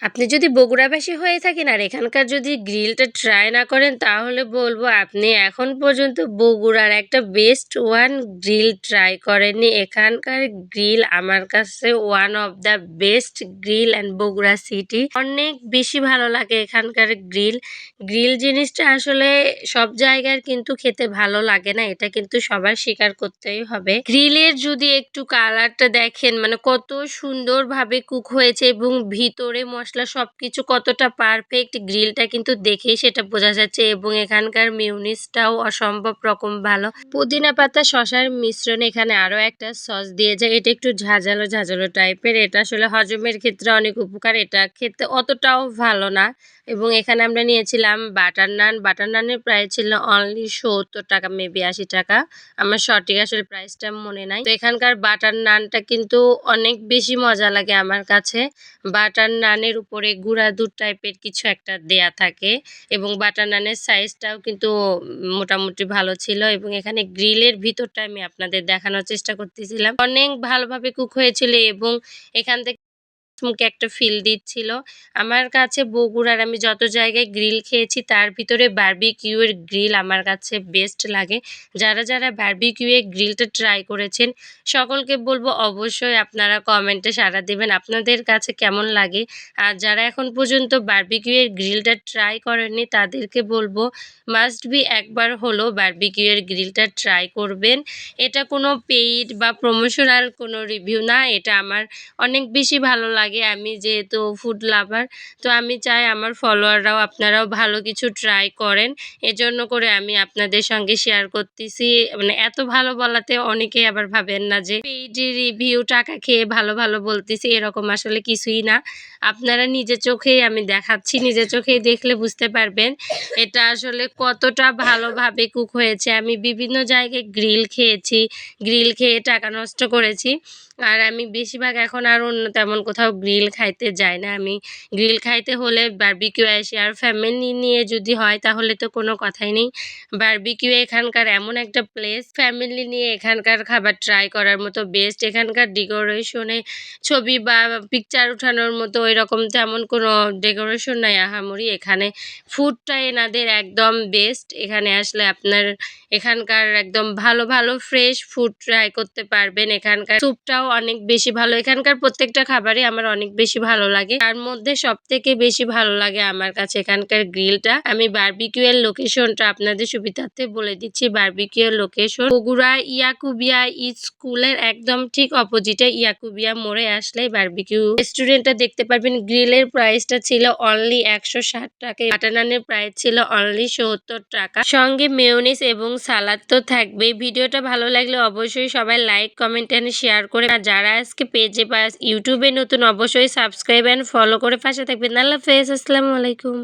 আপনি যদি বগুড়াবাসী হয়ে থাকেন আর এখানকার যদি গ্রিলটা ট্রাই না করেন, তাহলে বলব আপনি এখন পর্যন্ত বগুড়ার একটা বেস্ট ওয়ান গ্রিল ট্রাই করেননি। এখানকার গ্রিল আমার কাছে one of the best grill and Bogura city অনেক বেশি ভালো লাগে এখানকার গ্রিল গ্রিল জিনিসটা আসলে সব জায়গার কিন্তু খেতে ভালো লাগে না, এটা কিন্তু সবার স্বীকার করতেই হবে। গ্রিলের যদি একটু কালারটা দেখেন মানে কত সুন্দরভাবে কুক হয়েছে এবং ভিতরে মশলা সবকিছু কতটা পারফেক্ট গ্রিলটা কিন্তু দেখেই সেটা বোঝা যাচ্ছে এবং এখানকার মিউনিসটাও অসম্ভব রকম ভালো। পুদিনা পাতা শশার মিশ্রণ এখানে আরও একটা সস দিয়ে যায়। এটা একটু ঝাঁঝালো ঝাঁঝালো টাইপের এটা আসলে হজমের ক্ষেত্রে অনেক উপকার। এটা খেতে অতটাও ভালো না। এবং এখানে আমরা নিয়েছিলাম বাটার নান বাটার নানের প্রাইস ছিল অনলি সত্তর টাকা মেবি আশি টাকা। আমার সঠিক আসলে প্রাইসটা মনে নাই। তো এখানকার বাটার নানটা কিন্তু অনেক বেশি মজা লাগে আমার কাছে। বাটার নানের উপরে গুঁড়া দুধ টাইপের কিছু একটা দেয়া থাকে এবং বাটার নানের সাইজটাও কিন্তু মোটামুটি ভালো ছিল এবং এখানে গ্রিলের ভিতরটা আমি আপনাদের দেখানোর চেষ্টা করতেছিলাম। অনেক ভালোভাবে কুক হয়েছিল এবং এখান থেকে মুখে একটা ফিল দিচ্ছিল। আমার কাছে বগুড়ার আমি যত জায়গায় গ্রিল খেয়েছি, তার ভিতরে বার্বিকিউয়ের গ্রিল আমার কাছে বেস্ট লাগে। যারা যারা বার্বিকিউয়ের গ্রিলটা ট্রাই করেছেন, সকলকে বলব অবশ্যই আপনারা কমেন্টে সাড়া দেবেন, আপনাদের কাছে কেমন লাগে। আর যারা এখন পর্যন্ত বার্বিকিউয়ের গ্রিলটা ট্রাই করেননি, তাদেরকে বলব মাস্ট বি একবার হলো বার্বিকিউয়ের গ্রিলটা ট্রাই করবেন। এটা কোনো পেইড বা প্রমোশনাল কোনো রিভিউ না, এটা আমার অনেক বেশি ভালো লাগে। আমি যেহেতু ফুড লাভার তো আমি চাই আমার ফলোয়াররাও আপনারাও ভালো কিছু ট্রাই করেন। এজন্য করে আমি আপনাদের সঙ্গে শেয়ার করতেছি। মানে এত ভালো বলাতে অনেকেই আবার ভাবেন না যে পেইড রিভিউ টাকা খেয়ে ভালো ভালো বলতেছি, এরকম আসলে কিছুই না। আপনারা নিজে চোখেই আমি দেখাচ্ছি, নিজে চোখেই দেখলে বুঝতে পারবেন এটা আসলে কতটা ভালোভাবে কুক হয়েছে। আমি বিভিন্ন জায়গায় গ্রিল খেয়েছি গ্রিল খেয়ে টাকা নষ্ট করেছি, আর আমি বেশিরভাগ এখন আর অন্য তেমন কোথাও গ্রিল খাইতে যাই না আমি। গ্রিল খাইতে হলে বার্বিকিউ আসি। আর ফ্যামিলি নিয়ে যদি হয় তাহলে তো কোনো কথাই নেই। বার্বিকিউ এখানকার এমন একটা প্লেস ফ্যামিলি নিয়ে এখানকার খাবার ট্রাই করার মতো বেস্ট এখানকার ডেকোরেশনে ছবি বা পিকচার উঠানোর মতো ওই রকম তেমন কোনো ডেকোরেশন নাই আহামরি। এখানে ফুডটা এনাদের একদম বেস্ট এখানে আসলে আপনার এখানকার একদম ভালো ভালো ফ্রেশ ফুড ট্রাই করতে পারবেন। এখানকার স্যুপটাও অনেক বেশি ভালো। এখানকার প্রত্যেকটা খাবারই আমার অনেক বেশি ভালো লাগে। তার মধ্যে সব থেকে বেশি ভালো লাগে আমার কাছে এখানকার গ্রিলটা। আমি বার্বিকিউ এর লোকেশনটা আপনাদের সুবিধার্থে বলে দিচ্ছি। বার্বিকিউ এর লোকেশন বগুড়া ইয়াকুবিয়া স্কুলের একদম ঠিক অপোজিটে ইয়াকুবিয়া মোড়ে আসলে বার্বিকিউ রেস্টুরেন্টটা দেখতে পারবেন। গ্রিলের প্রাইসটা ছিল অনলি একশো ষাট টাকা। বাটানানের প্রাইস ছিল অনলি সত্তর টাকা। সঙ্গে মেয়নিস এবং সালাদ তো থাকবেই। ভিডিওটা ভালো লাগলে অবশ্যই সবাই লাইক কমেন্ট এন্ড শেয়ার করে যারা আজকে পেজে বা ইউটিউবে নতুন অবশ্যই সাবস্ক্রাইব অ্যান্ড ফলো করে পাশে থাকবেন। আল্লাহ হাফেজ আসসালামু আলাইকুম।